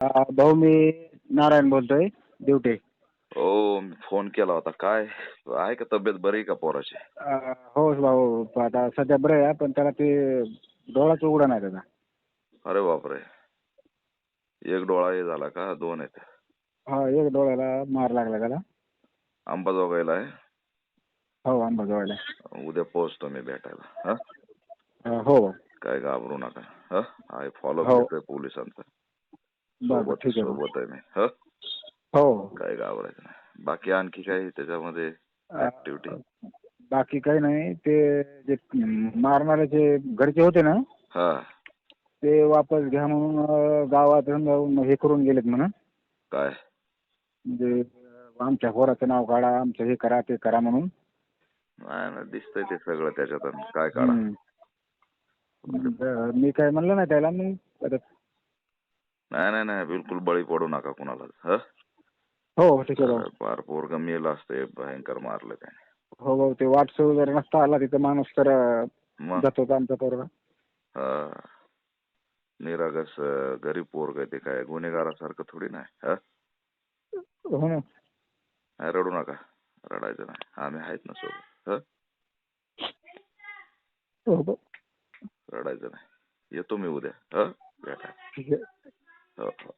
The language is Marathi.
भाऊ मी नारायण बोलतोय दिवटे. हो मी फोन केला होता. काय? आहे का तब्येत बरी का पोराची? अ, हो भाऊ आता सध्या बरं आहे पण त्याला ते डोळाच उघडा नाही त्याचा. अरे बापरे. एक डोळा हे झाला का? दोन आहेत. हा एक डोळ्याला मार लागला त्याला. अंबाजोगाईला आहे? हो आंबाजोगाईला उद्या पोहोचतो मी भेटायला. हा? हो. काय घाबरू नका. हा? आहे फॉलो हो. करतोय पोलिसांचा. सोबत आहे. मी. हा? हो. काय घाबरायचं नाही. बाकी आणखी काही त्याच्यामध्ये ऍक्टिव्हिटी बाकी काही नाही. ते जे मारणारे जे घरचे होते ना हा. ते वापस घ्या म्हणून अ, गावात जाऊन हे करून गेलेत म्हणा. काय? म्हणजे आमच्या पोराचं नाव काढा आमचं हे करा ते करा म्हणून. नाही ना दिसतंय ते सगळं त्याच्यातून. काय काढा. हम्म. मग, मी काय म्हणलं नाही त्याला मी आता नाही नाही नाही बिलकुल बळी पडू नका कुणाला हा? हो ठीक आहे भाऊ फार पोरग मेल असते भयंकर मारलं त्याने. हो भाऊ ते वाटस वगैरे नसता आला तिथं माणूस तर अं, मग? जात होता आमचा पोरगा. हा. निरागस अं, गरीब पोरग आहे ते काय गुन्हेगारासारखं थोडी नाही हा? हो ना. नाही, रडू नका रडायचं नाही आम्ही आहेत ना सोबत हा? हो भाऊ रडायचं नाही येतो मी उद्या हा? भेटा. ठीक आहे. हो हो